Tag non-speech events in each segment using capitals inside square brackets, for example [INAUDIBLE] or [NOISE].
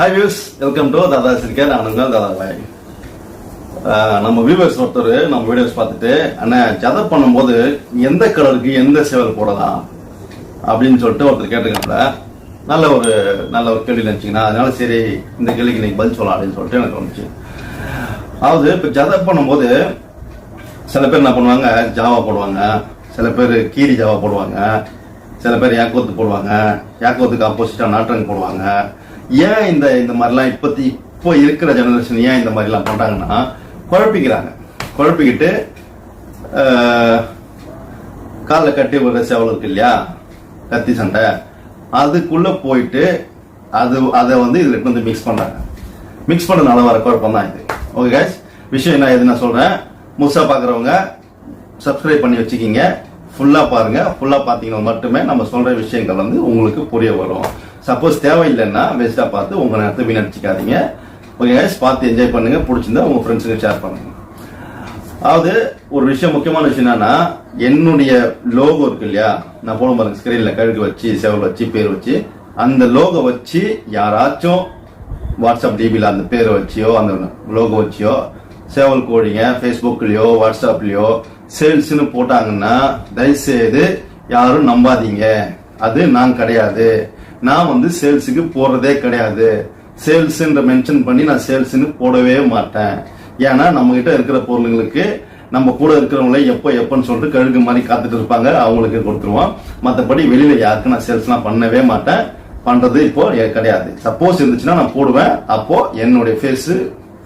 Hi views welcome to Dada சிரிக்கேன் நான் உங்கள் தாதா பாய் நம்ம வியூவர்ஸ் ஒருத்தர் நம்ம வீடியோஸ் பார்த்துட்டு அண்ணா ஜதை பண்ணும்போது எந்த கலருக்கு எந்த சேவல் போடலாம்? அப்படின்னு சொல்லிட்டு ஒருத்தர் கேட்டுருக்காங்க நல்ல ஒரு நல்ல ஒரு கேள்வி நினச்சிங்கன்னா அதனால சரி இந்த கேள்விக்கு இன்னைக்கு பதில் சொல்லலாம் அப்படின்னு சொல்லிட்டு எனக்கு தோணுச்சு. அதாவது இப்போ ஜதை பண்ணும்போது சில பேர் என்ன பண்ணுவாங்க ஜாவா போடுவாங்க. சில பேர் கீரி ஜாவா போடுவாங்க. சில பேர் யாக்கோத்து போடுவாங்க. யாக்கோத்துக்கு ஆப்போசிட்டாக நாட்டங்க போடுவாங்க. ஏன் இந்த இந்த மாதிரிலாம் இப்பத்தி இப்போ இருக்கிற ஜெனரேஷன் ஏன் இந்த மாதிரிலாம் பண்ணுறாங்கன்னா குழப்பிக்கிறாங்க. குழப்பிக்கிட்டு காலில் கட்டி ஒரு செவல் இருக்கு இல்லையா? கத்தி சண்டை. அதுக்குள்ளே போயிட்டு அது அதை வந்து இதில் கொண்டு வந்து மிக்ஸ் பண்ணுறாங்க மிக்ஸ் பண்ணனால வர குழப்பம் தான் இது. Okay guys? விஷயம் என்ன எது நான் சொல்கிறேன் முழுசாக பார்க்குறவங்க சப்ஸ்கிரைப் பண்ணி வச்சுக்கிங்க. ஃபுல்லாக பாருங்கள் ஃபுல்லாக பார்த்தீங்கன்னா மட்டுமே நம்ம சொல்கிற விஷயங்கள் வந்து உங்களுக்கு புரிய வரும். சப்போஸ் தேவையில்லைன்னா வேஸ்டா பார்த்து உங்க நேரத்தை வீணடிச்சிக்காதீங்க. ஓகே கைஸ் பார்த்து என்ஜாய் பண்ணுங்க. பிடிச்சிருந்தா உங்க ஃப்ரெண்ட்ஸுக்கு ஷேர் பண்ணுங்க. அதாவது ஒரு விஷயம் முக்கியமான விஷயம் என்னன்னா என்னுடைய லோகோ இருக்கு இல்லையா? நான் போன பாருங்க ஸ்கிரீன்ல கழுகு வச்சு செவல் வச்சு பேர் வச்சு அந்த லோகோ வச்சு யாராச்சும் வாட்ஸ்அப் டிபியில் அந்த பேரை வச்சியோ அந்த லோகோ வச்சியோ சேவல் கோழிங்க ஃபேஸ்புக்லயோ வாட்ஸ்அப்லயோ சேல்ஸ்னு போட்டாங்கன்னா தயவுசெய்து யாரும் நம்பாதீங்க. அது நான் கிடையாது. நான் வந்து சேல்ஸுக்கு போறதே கிடையாது. சேல்ஸ்ன்ற மென்ஷன் பண்ணி நான் சேல்ஸ்னு போடவே மாட்டேன். ஏன்னா நம்ம கிட்ட இருக்கிற பொருளுங்களுக்கு நம்ம கூட இருக்கிறவங்களே எப்போ எப்போன்னு சொல்லிட்டு கழுகு மாதிரி காத்துட்டு இருப்பாங்க. அவங்களுக்கு கொடுத்துருவோம். மற்றபடி வெளியில யாருக்கும் நான் சேல்ஸ்லாம் பண்ணவே மாட்டேன். பண்றது இப்போ கிடையாது. சப்போஸ் இருந்துச்சுன்னா நான் போடுவேன். அப்போ என்னுடைய ஃபேஸ்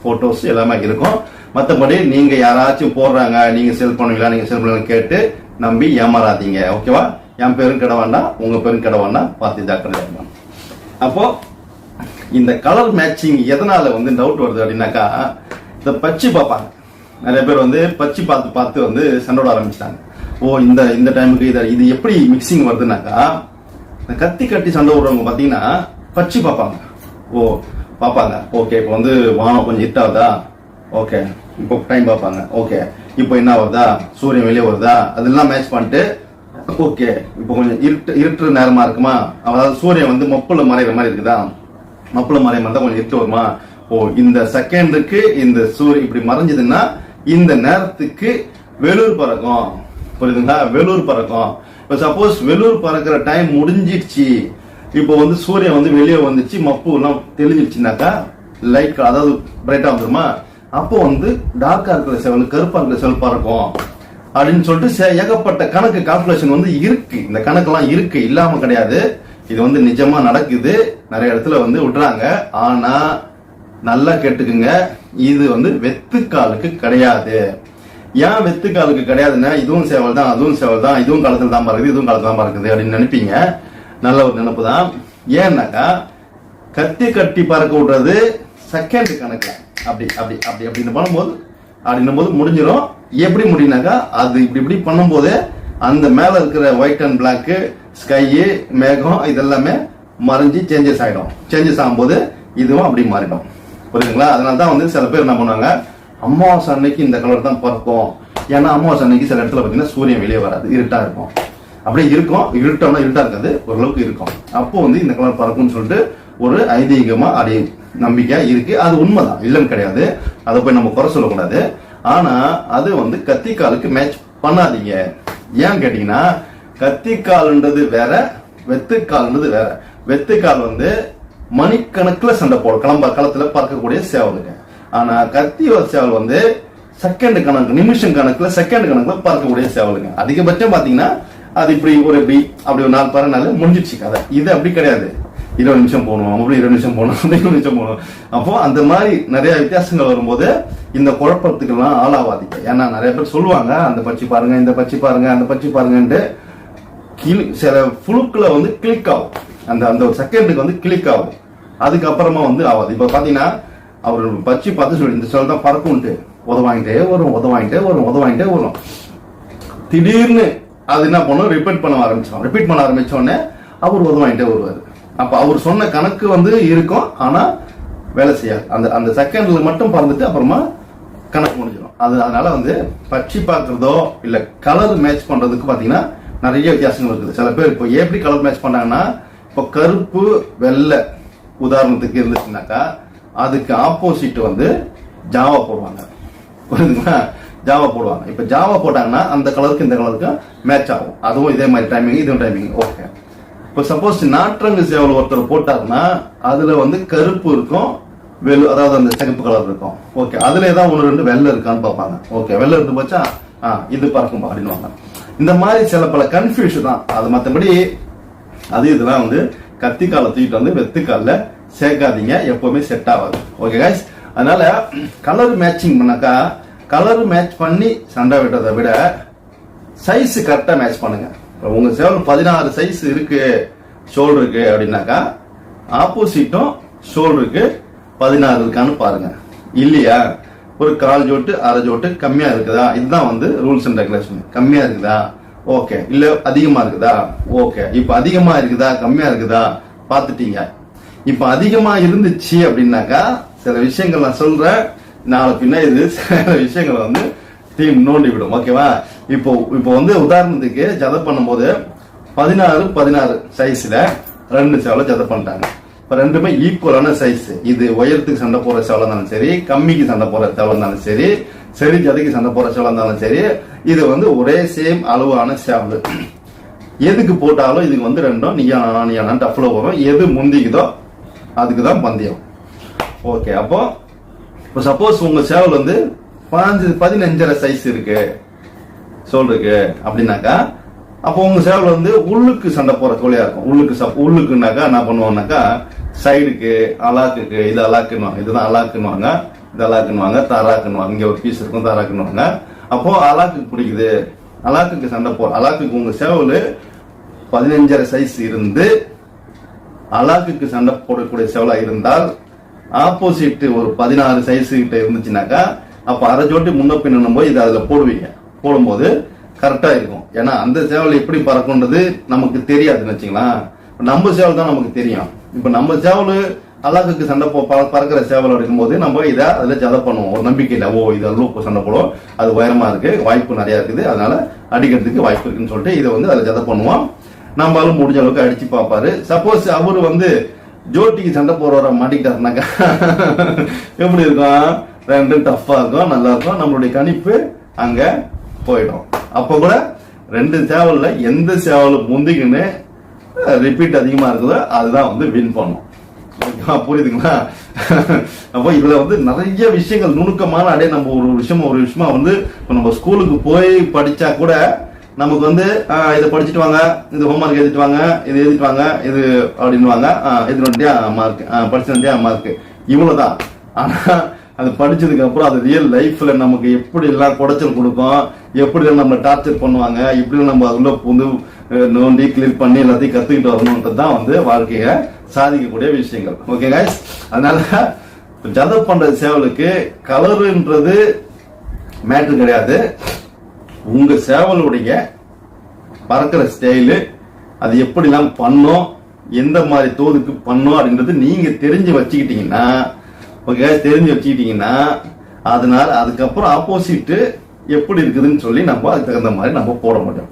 போட்டோஸ் எல்லாமே இருக்கும். மற்றபடி நீங்க யாராச்சும் போடுறாங்க நீங்க சேல் பண்ணுவீங்களா நீங்க சேல் பண்ணுவீங்களா கேட்டு நம்பி ஏமாறாதீங்க. ஓகேவா என் பெரும் கிட உங்கள் உங்க பேரும் பார்த்து ஜாக்கிரதையா இருக்கணும். அப்போ இந்த கலர் மேட்சிங் எதனால வந்து டவுட் வருது அப்படின்னாக்கா இந்த பச்சி பார்ப்பாங்க. நிறைய பேர் வந்து பச்சி பார்த்து பார்த்து வந்து சண்டோட ஆரம்பிச்சிட்டாங்க. ஓ இந்த இந்த டைமுக்கு இதை இது எப்படி மிக்சிங் வருதுனாக்கா இந்த கத்தி கட்டி சண்டை விடுறவங்க பார்த்தீங்கன்னா பச்சி பார்ப்பாங்க. ஓ பார்ப்பாங்க. ஓகே இப்போ வந்து வானம் கொஞ்சம் ஹிட் ஆகுதா? ஓகே இப்போ டைம் பார்ப்பாங்க. ஓகே இப்போ என்ன வருதா சூரியன் வெளியே வருதா? அதெல்லாம் மேட்ச் பண்ணிட்டு ஓகே இப்போ கொஞ்சம் இருட்டு இருட்டுற நேரமா இருக்குமா? அதாவது சூரியன் வந்து மப்புல மறைகிற மாதிரி இருக்குதா? மப்புல மறைய மாதிரி கொஞ்சம் இருட்டு வருமா? ஓ இந்த செகண்டுக்கு இந்த சூரியன் இப்படி மறைஞ்சதுன்னா இந்த நேரத்துக்கு வெளியூர் பறக்கும். புரியுதுங்களா? வெளியூர் பறக்கும். இப்போ சப்போஸ் வெளியூர் பறக்கிற டைம் முடிஞ்சிடுச்சு. இப்போ வந்து சூரியன் வந்து வெளியே வந்துச்சு மப்பு எல்லாம் தெளிஞ்சிடுச்சுனாக்கா லைட் அதாவது பிரைட்டா வந்துருமா? அப்போ வந்து டார்க்கா இருக்கிற செவல் கருப்பா இருக்கிற செவல் பறக்கும். அப்படின்னு சொல்லிட்டு சே- ஏகப்பட்ட கணக்கு கால்குலேஷன் வந்து இருக்கு. இந்த கணக்கெல்லாம் இருக்கு. இல்லாம கிடையாது. இது வந்து நிஜமா நடக்குது. நிறைய இடத்துல வந்து விடுறாங்க ஆனா நல்லா கேட்டுக்குங்க. இது வந்து வெத்துக்காலுக்கு கிடையாது. ஏன் வெத்துக்காலுக்கு கிடையாதுன்னா இதுவும் சேவல் தான் அதுவும் சேவல் தான் இதுவும் காலத்துல தான் பறக்குது இதுவும் காலத்துல தான் பறக்குது அப்படின்னு நினைப்பீங்க. நல்ல ஒரு நினைப்பு தான். ஏன்னாக்கா கத்தி கட்டி பறக்க விடுறது செகண்ட் கணக்கு. அப்படி அப்படி அப்படி அப்படின்னு பண்ணும்போது அப்படின்னும் போது முடிஞ்சிடும் எப்படி முடியுனாக்கா அது இப்படி இப்படி பண்ணும்போது அந்த மேல இருக்கிற ஒயிட் அண்ட் பிளாக் ஸ்கை மேகம் இதெல்லாமே மறைஞ்சு சேஞ்சஸ் ஆகிடும் சேஞ்சஸ் ஆகும்போது இதுவும் அப்படி மாறிடும். புரியுதுங்களா? அதனால தான் வந்து சில பேர் என்ன பண்ணுவாங்க அமாவாசை அன்னைக்கு இந்த கலர் தான் பறக்கும். ஏன்னா அமாவாசை அன்னைக்கு சில இடத்துல பார்த்தீங்கன்னா சூரியன் வெளியே வராது. இருட்டா இருக்கும். அப்படியே இருக்கும். இருட்டோம்னா இருட்டா இருக்காது. ஓரளவுக்கு இருக்கும். அப்போ வந்து இந்த கலர் பறக்கும்னு சொல்லிட்டு ஒரு ஐதீகமா அப்படி நம்பிக்கை இருக்கு. அது உண்மைதான். இல்லைன்னு கிடையாது. அதை போய் நம்ம குறை சொல்லக்கூடாது. ஆனா அது வந்து கத்திக்காலுக்கு மேட்ச் பண்ணாதீங்க. ஏன் கேட்டீங்கன்னா கத்திக்கால்ன்றது வேற வெத்துக்கால்ன்றது வேற. வெத்துக்கால் வந்து மணிக்கணக்கில் சண்டை போடும். கிளம்ப களத்தில் பார்க்கக்கூடிய சேவலுங்க. ஆனா கத்தியோட சேவல் வந்து செகண்ட் கணக்கு நிமிஷம் கணக்குல செகண்ட் கணக்குல பார்க்கக்கூடிய சேவலுங்க. அதிகபட்சம் பாத்தீங்கன்னா அது இப்படி ஒரு இப்படி அப்படி ஒரு நாலு நாள் முடிஞ்சிச்சு கதை. இது அப்படி கிடையாது. இருபது நிமிஷம் போகணும் அப்படி இருபது நிமிஷம் போகணும் இருபது நிமிஷம் போகணும். அப்போ அந்த மாதிரி நிறைய வித்தியாசங்கள் வரும்போது இந்த குழப்பத்துக்கெல்லாம் ஆளாவாதீங்க. ஏன்னா நிறைய பேர் சொல்லுவாங்க அந்த பச்சி பாருங்க இந்த பச்சி பாருங்க அந்த பச்சி பாருங்கன்ட்டு கிளி சில புழுக்களை வந்து கிளிக் ஆகும். அந்த அந்த ஒரு செகண்டுக்கு வந்து கிளிக் ஆகும். அதுக்கப்புறமா வந்து ஆகாது இப்போ பார்த்தீங்கன்னா அவர் பச்சி பார்த்து சொல்லி இந்த சொல் தான் பறக்கும்ட்டு உதவாங்கிட்டே வரும் உதவாங்கிட்டே வரும் உதவாங்கிட்டே வரும். திடீர்னு அது என்ன பண்ணும்? ரிப்பீட் பண்ண ஆரம்பிச்சோம் ரிப்பீட் பண்ண ஆரம்பிச்சோடனே அவர் அவர் உதவாங்கிட்டே வருவார். அப்ப அவர் சொன்ன கணக்கு வந்து இருக்கும் ஆனா வேலை செய்யாது. அந்த அந்த செகண்ட்ல மட்டும் பறந்துட்டு அப்புறமா கணக்கு முடிஞ்சிடும். அது அதனால வந்து பட்சி பார்க்கறதோ இல்ல கலர் மேட்ச் பண்றதுக்கு பாத்தீங்கன்னா நிறைய வித்தியாசங்கள் இருக்குது. சில பேர் இப்போ எப்படி கலர் மேட்ச் பண்ணாங்கன்னா இப்போ கருப்பு வெள்ளை உதாரணத்துக்கு இருந்துச்சுனாக்கா அதுக்கு ஆப்போசிட் வந்து ஜாவா போடுவாங்க. புரியுதுங்களா ஜாவா போடுவாங்க. இப்போ ஜாவா போட்டாங்கன்னா அந்த கலருக்கு இந்த கலருக்கு மேட்ச் ஆகும். அதுவும் இதே மாதிரி டைமிங் இதுவும் டைமிங் ஓகே இப்போ சப்போஸ் நாற்றங்கு சேவல் ஒருத்தர் போட்டாருன்னா அதுல வந்து கருப்பு இருக்கும் வெள்ளு அதாவது அந்த சிகப்பு கலர் இருக்கும். ஓகே அதுல ஏதாவது ஒன்று ரெண்டு வெள்ளை இருக்கான்னு பார்ப்பாங்க. ஓகே வெள்ளை இருந்து போச்சா? ஆ இது பார்க்கும்பா அப்படின்வாங்க இந்த மாதிரி சில பல கன்ஃபியூஷன் தான். அது மற்றபடி அது இதெல்லாம் வந்து கத்திக்கால தூக்கிட்டு வந்து வெத்துக்கால சேர்க்காதீங்க எப்பவுமே செட் ஆகாது. ஓகே காய்ஸ் அதனால கலர் மேட்சிங் பண்ணாக்கா கலர் மேட்ச் பண்ணி சண்டை விட்டதை விட சைஸ் கரெக்டாக மேட்ச் பண்ணுங்க. உங்க சேவல் பதினாறு சைஸ் இருக்கு ஷோல்டருக்கு அப்படின்னாக்கா ஆப்போசிட்டும் ஷோல்டருக்கு பதினாறு இருக்கான்னு பாருங்க. இல்லையா? ஒரு கால் ஜோட்டு அரை ஜோட்டு கம்மியா இருக்குதா? இதுதான் வந்து ரூல்ஸ் அண்ட் ரெகுலேஷன் கம்மியா இருக்குதா? ஓகே இல்ல அதிகமா இருக்குதா? ஓகே இப்ப அதிகமா இருக்குதா? கம்மியா இருக்குதா? பாத்துட்டீங்க இப்ப அதிகமா இருந்துச்சு அப்படின்னாக்கா சில விஷயங்கள் நான் சொல்றேன். நாளை பின்ன இது சில விஷயங்களை வந்து டீம் நோண்டி விடும் ஓகேவா இப்போ இப்போ வந்து உதாரணத்துக்கு ஜதை பண்ணும்போது பதினாறு பதினாறு சைஸ்ல ரெண்டு சேவலை ஜதை பண்ணிட்டாங்க. இப்போ ரெண்டுமே ஈக்குவலான சைஸ் இது உயரத்துக்கு சண்டை போற சேவலை இருந்தாலும் சரி கம்மிக்கு சண்டை போற சேவலை இருந்தாலும் சரி சரி ஜதைக்கு சண்டை போற சேவலை இருந்தாலும் சரி இது வந்து ஒரே சேம் அளவான சேவல். எதுக்கு போட்டாலும் இதுக்கு வந்து ரெண்டும் நீயா நானா நீயா நான் டஃப்ல வரும். எது முந்திக்குதோ அதுக்கு தான் பந்தயம். ஓகே அப்போ இப்போ சப்போஸ் உங்க சேவல் வந்து பதினஞ்சு பதினஞ்சரை சைஸ் இருக்கு அப்படின்னாக்கா அப்போ உங்க சேவல் வந்து உள்ளுக்கு சண்டை போற கோழியா இருக்கும். உள்ளுக்கு சப் உள்ளுக்குனாக்கா என்ன பண்ணுவோம்னாக்கா சைடுக்கு அலாக்குக்கு இது அலாக்குன்னுவாங்க. இதுதான் அலாக்குன்னுவாங்க. இது அலாக்குன்னுவாங்க. தாராக்குன்னுவாங்க. இங்க ஒரு பீஸ் இருக்கும் தாராக்குன்னுவாங்க. அப்போ அலாக்குக்கு பிடிக்குது. அலாக்குக்கு சண்டை போ அலாக்குக்கு உங்க சேவல் பதினஞ்சரை சைஸ் இருந்து அலாக்குக்கு சண்டை போடக்கூடிய சேவலா இருந்தால் ஆப்போசிட் ஒரு பதினாறு சைஸ் கிட்ட இருந்துச்சுனாக்கா அப்ப அரை ஜோட்டி முன்ன பின்னும் போய் இதை அதுல போடுவீங்க. போடும்போது கரெக்டா இருக்கும். ஏன்னா அந்த சேவல் எப்படி பறக்கும்ன்றது நமக்கு தெரியாதுன்னு வச்சுங்களேன் நம்ம சேவல் தான் நமக்கு தெரியும். இப்ப நம்ம சேவல் அல்லாஹுக்கு சண்டை போ பற- பறக்கிற சேவல் இருக்கும்போது நம்ம இதை அதுல ஜதை பண்ணுவோம். ஒரு நம்பிக்கையில ஓ இது அல்லூப்பு சண்டை போடும். அது உயரமா இருக்கு வாய்ப்பு நிறைய இருக்குது. அதனால அடிக்கிறதுக்கு வாய்ப்பு இருக்குன்னு சொல்லிட்டு இதை வந்து அதில் ஜதை பண்ணுவோம். நம்மளாலும் முடிஞ்ச அளவுக்கு அடிச்சு பார்ப்பாரு. சப்போஸ் அவரு வந்து ஜோட்டிக்கு சண்டை போறவரை மாட்டிக்கிட்டாருனாக்கா எப்படி இருக்கும்? ரெண்டும் டஃப்பா இருக்கும் நல்லா இருக்கும். நம்மளுடைய கணிப்பு அங்க போயிடும். அப்போ கூட ரெண்டு சேவல்ல எந்த சேவல் முந்திக்குன்னு ரிப்பீட் அதிகமாக இருக்குதோ அதுதான் வந்து வின் பண்ணும். ஓகேவா? புரியுதுங்களா? அப்போ இதுல வந்து நிறைய விஷயங்கள் நுணுக்கமான அப்படியே நம்ம ஒரு விஷயம் ஒரு விஷயமா வந்து இப்போ நம்ம ஸ்கூலுக்கு போய் படிச்சா கூட நமக்கு வந்து இதை படிச்சுட்டு வாங்க இது ஹோம்ஒர்க் எழுதிட்டு வாங்க இது எழுதிட்டு வாங்க இது அப்படின்னுவாங்க வாங்க வந்துட்டியா மார்க் படிச்சு மார்க் இவ்வளவுதான். ஆனா அது படிச்சதுக்கு அப்புறம் அது ரியல் லைஃப்ல நமக்கு எப்படி எல்லாம் குடைச்சல் கொடுக்கும் எப்படி நம்ம டார்ச்சர் பண்ணுவாங்க எப்படி நம்ம அதுல வந்து நோண்டி கிளியர் பண்ணி எல்லாத்தையும் கத்துக்கிட்டு வரணும்ன்றது தான் வந்து வாழ்க்கைய சாதிக்கக்கூடிய விஷயங்கள். Okay guys? அதனால ஜதை பண்ற சேவலுக்கு கலருன்றது மேட்ரு கிடையாது. உங்க சேவலுடைய பறக்கிற ஸ்டைலு அது எப்படிலாம் பண்ணும் எந்த மாதிரி தோதுக்கு பண்ணும் அப்படின்றது நீங்க தெரிஞ்சு வச்சுக்கிட்டீங்கன்னா ஓகே தெரிஞ்சு வச்சுக்கிட்டீங்கன்னா அதனால அதுக்கப்புறம் ஆப்போசிட்டு எப்படி இருக்குதுன்னு சொல்லி நம்ம அதுக்கு தகுந்த மாதிரி நம்ம போட முடியும்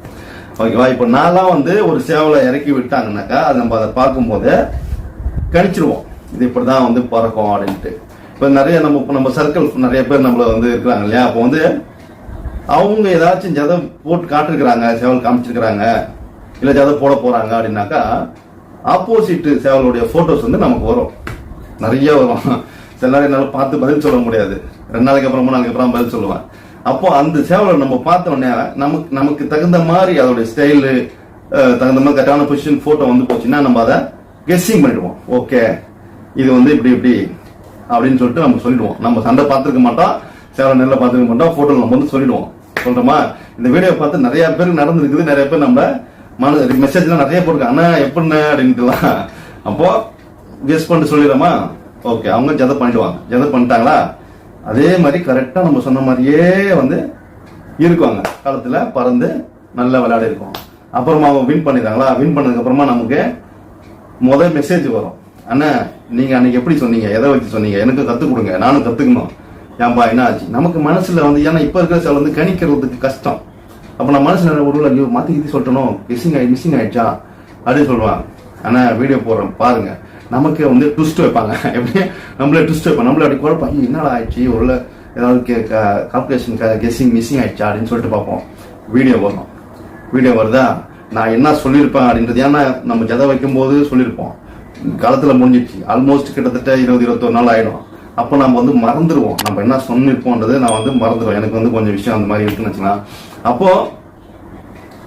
ஓகேவா? இப்போ நான்லாம் வந்து ஒரு சேவலை இறக்கி விட்டாங்கன்னாக்கா அது நம்ம அதை பார்க்கும்போது கணிச்சிருவோம். இது இப்படி தான் வந்து பறக்கும் அப்படின்ட்டு. இப்போ நிறைய நம்ம இப்போ நம்ம சர்க்கிள் நிறைய பேர் நம்மள வந்து இருக்கிறாங்க இல்லையா? அப்போ வந்து அவங்க ஏதாச்சும் ஜதை போட்டு காட்டிருக்கிறாங்க சேவல் காமிச்சிருக்கிறாங்க இல்லை ஜதை போட போகிறாங்க அப்படின்னாக்கா ஆப்போசிட் சேவலுடைய ஃபோட்டோஸ் வந்து நமக்கு வரும். நிறைய வரும். சில நேரம் என்னால் பார்த்து பதில் சொல்ல முடியாது. ரெண்டு நாளைக்கு அப்புறம் மூணு நாளைக்கு அப்புறம் பதில் சொல்லுவேன். அப்போ அந்த சேவலை நம்ம பார்த்த நமக்கு நமக்கு தகுந்த மாதிரி அதோடைய ஸ்டைலு தகுந்த மாதிரி கரெக்டான பொசிஷன் போட்டோ வந்து போச்சுன்னா நம்ம அதை கெஸ்ஸிங் பண்ணிடுவோம். ஓகே இது வந்து இப்படி இப்படி அப்படின்னு சொல்லிட்டு நம்ம சொல்லிடுவோம். நம்ம சண்டை பார்த்துருக்க மாட்டோம் சேவலை நெல்ல பார்த்துருக்க மாட்டோம் போட்டோ நம்ம வந்து சொல்லிடுவோம். சொல்றோமா? இந்த வீடியோ பார்த்து நிறைய பேருக்கு நடந்திருக்குது நிறைய பேர் நம்ம மன மெசேஜ்லாம் நிறைய போட்டிருக்காங்க அண்ணா எப்படின்னு அப்படின்ட்டுலாம். அப்போ கெஸ் பண்ணிட்டு சொல்லிடுறோமா? ஓகே அவங்க ஜத பண்ணிடுவாங்க. ஜத பண்ணிட்டாங்களா? அதே மாதிரி கரெக்டாக நம்ம சொன்ன மாதிரியே வந்து இருக்குவாங்க. காலத்தில் பறந்து நல்லா விளையாடி இருக்கோம் அப்புறமா அவங்க வின் பண்ணிடுறாங்களா? வின் பண்ணதுக்கப்புறமா நமக்கு முதல் மெசேஜ் வரும். அண்ணா நீங்கள் அன்னைக்கு எப்படி சொன்னீங்க? எதை வச்சு சொன்னீங்க? எனக்கு கற்றுக் கொடுங்க. நானும் கற்றுக்கணும் ஏன்பா என்ன ஆச்சு? நமக்கு மனசில் வந்து ஏன்னா இப்போ இருக்கிற சில வந்து கணிக்கிறதுக்கு கஷ்டம். அப்போ நான் மனசில் ஒரு ஐயோ மாற்றி இது சொல்லணும் மிஸ்ஸிங் ஆகி மிஸ்ஸிங் ஆயிடுச்சா? அப்படின்னு சொல்லுவாங்க. அண்ணா வீடியோ போடுறேன். பாருங்கள் நமக்கு வந்து ட்விஸ்ட் வைப்பாங்க. எப்படி? நம்மளே ட்விஸ்ட் வைப்பாங்க நம்மளே அப்படி குழப்பம். என்னடா ஆயிடுச்சு? ஒரு ஏதாவது கால்குலேஷன் கெஸ்ஸிங் மிஸ்ஸிங் ஆயிடுச்சா? அப்படின்னு சொல்லிட்டு பார்ப்போம். வீடியோ வரும். வீடியோ வருதா? நான் என்ன சொல்லியிருப்பேன் அப்படின்றது ஏன்னா நம்ம ஜதை வைக்கும்போது சொல்லியிருப்போம். காலத்தில் முடிஞ்சிடுச்சு. ஆல்மோஸ்ட் கிட்டத்தட்ட இருபது இருபத்தொரு நாள் ஆயிடும். அப்போ நம்ம வந்து மறந்துடுவோம். நம்ம என்ன சொன்னிருப்போன்றது நான் வந்து மறந்துடுவேன். எனக்கு வந்து கொஞ்சம் விஷயம் அந்த மாதிரி இருக்குன்னு வச்சுக்கலாம். அப்போ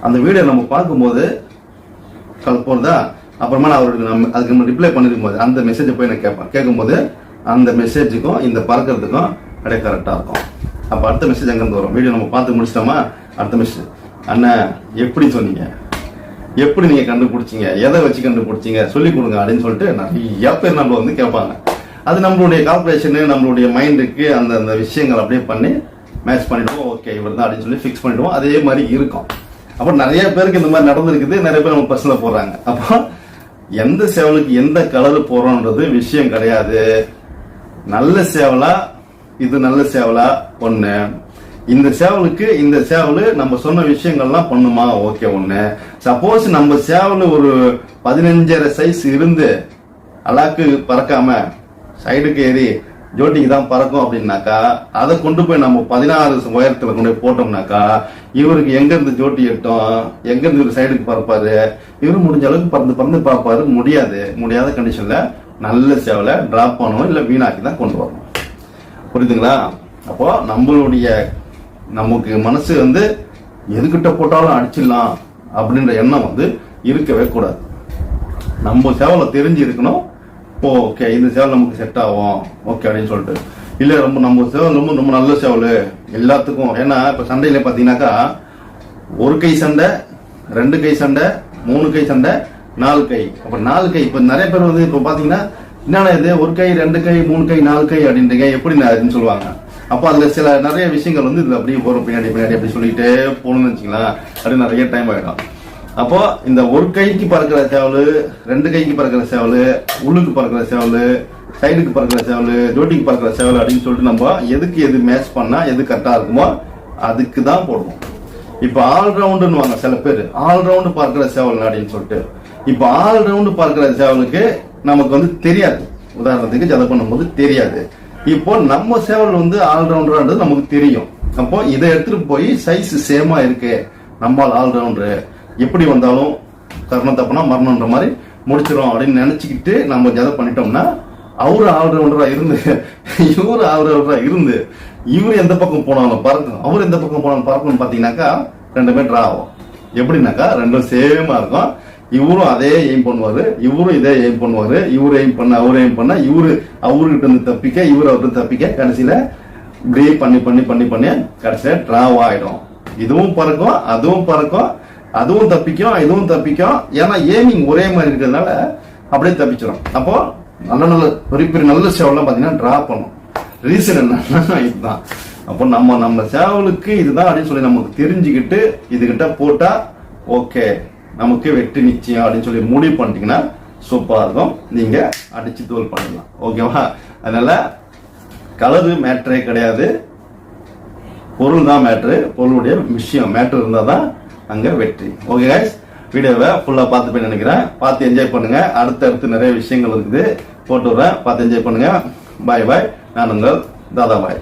அந்த வீடியோ நம்ம பார்க்கும்போது கல் போகிறதா அப்புறமா நான் அவருக்கு நம்ம அதுக்கு நம்ம ரிப்ளை பண்ணிருக்கும் போது அந்த மெசேஜை போய் நான் கேட்பேன் கேட்கும்போது அந்த மெசேஜுக்கும் இந்த பறக்கிறதுக்கும் அப்படியே கரெக்டாக இருக்கும். அப்போ அடுத்த மெசேஜ் அங்கேருந்து வரும்? வீடியோ நம்ம பார்த்து முடிச்சிட்டோமா? அடுத்த மெசேஜ் அண்ணன் எப்படி சொன்னீங்க? எப்படி நீங்கள் கண்டுபிடிச்சீங்க? எதை வச்சு கண்டுபிடிச்சீங்க? சொல்லி கொடுங்க அப்படின்னு சொல்லிட்டு நிறைய பேர் நம்ம வந்து கேட்பாங்க. அது நம்மளுடைய கால்குலேஷனு நம்மளுடைய மைண்டுக்கு அந்த அந்த விஷயங்கள் அப்படியே பண்ணி மேட்ச் பண்ணிடுவோம். ஓகே இவர் தான் அப்படின்னு சொல்லி ஃபிக்ஸ் பண்ணிடுவோம். அதே மாதிரி இருக்கும். அப்போ நிறைய பேருக்கு இந்த மாதிரி நடந்திருக்குது. நிறைய பேர் நம்ம பர்சனில் போடுறாங்க. அப்போ எந்த சேவலுக்கு எந்த கலர் போறோன்றது விஷயம் கிடையாது. நல்ல சேவலா இது நல்ல சேவலா ஒண்ணு. இந்த சேவலுக்கு இந்த சேவலு நம்ம சொன்ன விஷயங்கள்லாம் பண்ணுமா? ஓகே ஒண்ணு. சப்போஸ் நம்ம சேவல் ஒரு பதினஞ்சரை சைஸ் இருந்து அலாக்கு பறக்காம சைடுக்கு ஏறி ஜோட்டிக்கு தான் பறக்கும் அப்படின்னாக்கா அதை கொண்டு போய் நம்ம பதினாறு உயரத்துல கொண்டு போய் போட்டோம்னாக்கா இவருக்கு எங்க இருந்து ஜோட்டி எட்டும் எங்க இருந்து இவர் சைடுக்கு பறப்பாரு இவரு முடிஞ்ச அளவுக்கு பறந்து பறந்து பார்ப்பாரு. முடியாது. முடியாத கண்டிஷன்ல நல்ல சேவலை டிராப் பண்ணணும் இல்ல வீணாக்கி தான் கொண்டு வரணும். புரியுதுங்களா? அப்போ நம்மளுடைய நமக்கு மனசு வந்து எதுக்கிட்ட போட்டாலும் அடிச்சிடலாம் அப்படின்ற எண்ணம் வந்து இருக்கவே கூடாது. நம்ம சேவலை தெரிஞ்சு இருக்கணும் ஓகே இந்த சேவல் நமக்கு செட் ஆகும். ஓகே அப்படின்னு சொல்லிட்டு. இல்ல ரொம்ப நம்ம சேவல் ரொம்ப ரொம்ப நல்ல சேவல். எல்லாத்துக்கும். ஏன்னா இப்ப சண்டையில பாத்தீங்கன்னாக்கா ஒரு கை சண்டை ரெண்டு கை சண்டை மூணு கை சண்டை நாலு கை. அப்ப நாலு கை இப்ப நிறைய பேர் வந்து இப்ப பாத்தீங்கன்னா என்னென்ன இது? ஒரு கை ரெண்டு கை மூணு கை நாலு கை அப்படின்றீங்க எப்படி நான் சொல்லுவாங்க. அப்போ அதுல சில நிறைய விஷயங்கள் வந்து இதுல அப்படியே போறோம் பின்னாடி பின்னாடி அப்படி சொல்லிட்டே போகணும்னு வச்சுங்களா அப்படி நிறைய டைம் ஆயிடும். அப்போ இந்த ஒரு கைக்கு பறக்கிற சேவல் ரெண்டு கைக்கு பறக்கிற சேவல் உள்ளுக்கு பறக்கிற சேவல் சைடுக்கு பறக்கிற சேவல் ஜோட்டிக்கு பறக்கிற சேவல் அப்படின்னு சொல்லிட்டு நம்ம எதுக்கு எது மேட்ச் பண்ணா எது கரெக்டா இருக்குமோ அதுக்கு தான் போடுவோம். இப்ப ஆல்ரவுண்டுன்னு வாங்க சில பேர். ஆல்ரவுண்டு பார்க்கிற சேவல் அப்படின்னு சொல்லிட்டு. இப்ப ஆல்ரவுண்டு பார்க்கிற சேவலுக்கு நமக்கு வந்து தெரியாது. உதாரணத்துக்கு ஜதை பண்ணும்போது தெரியாது. இப்போ நம்ம சேவல் வந்து ஆல்ரவுண்டர்ன்றது நமக்கு தெரியும். அப்போ இதை எடுத்துட்டு போய் சைஸ் சேமா இருக்கு. நம்மால் ஆல்ரவுண்டரு எப்படி வந்தாலும் கர்ணம் தப்புனா மரணம்ன்ற மாதிரி முடிச்சிடும் அப்படின்னு நினைச்சுக்கிட்டு நம்ம ஜதை பண்ணிட்டோம்னா அவரு ஆல்ரவுண்டரா இருந்து இவரு ஆல்ரவுண்டரா இருந்து இவர் எந்த பக்கம் போனாலும் பறக்கும் அவர் எந்த பக்கம் போனாலும் பறக்கணும்னு பாத்தீங்கன்னாக்கா ரெண்டுமே ட்ரா ஆகும். எப்படின்னாக்கா ரெண்டும் சேமா இருக்கும். இவரும் அதே எய்ம் பண்ணுவாரு இவரும் இதே எய்ம் பண்ணுவாரு இவர் எய்ம் பண்ண அவர் எய்ம் பண்ண இவரு அவர்கிட்ட இருந்து தப்பிக்க இவர் அவர்கிட்ட தப்பிக்க கடைசியில இப்படியே பண்ணி பண்ணி பண்ணி பண்ணி கடைசியில டிராவ் ஆயிடும். இதுவும் பறக்கும் அதுவும் பறக்கும் அதுவும் தப்பிக்கும் இதுவும் தப்பிக்கும். ஏன்னா ஏமிங் ஒரே மாதிரி இருக்கிறதுனால அப்படியே தப்பிச்சிடும் அப்போ நல்ல நல்ல பெரிய பெரிய நல்ல சேவல்லாம் பாத்தீங்கன்னா டிரா பண்ணும். ரீசன் என்னன்னா [LAUGHS] இதுதான். அப்போ நம்ம நம்ம சேவலுக்கு இதுதான் அப்படின்னு சொல்லி நமக்கு தெரிஞ்சுக்கிட்டு இதுகிட்ட போட்டா ஓகே நமக்கு வெற்றி நிச்சயம் அப்படின்னு சொல்லி முடிவு பண்ணிட்டீங்கன்னா சூப்பராக இருக்கும். நீங்க அடிச்சு தோல் பண்ணலாம் ஓகேவா அதனால கலரு மேட்ரே கிடையாது. பொருள் தான் மேட்ரு பொருளுடைய விஷயம் மேட்ரு இருந்தால் தான் அங்கே வெற்றி. ஓகே கைஸ் வீடியோவை ஃபுல்லாக பார்த்து போய் நினைக்கிறேன். பார்த்து என்ஜாய் பண்ணுங்க. அடுத்தடுத்து நிறைய விஷயங்கள் இருக்குது. போட்டு விட்றேன். பார்த்து என்ஜாய் பண்ணுங்க. பாய் பாய் நான் உங்கள் தாதா பாய்.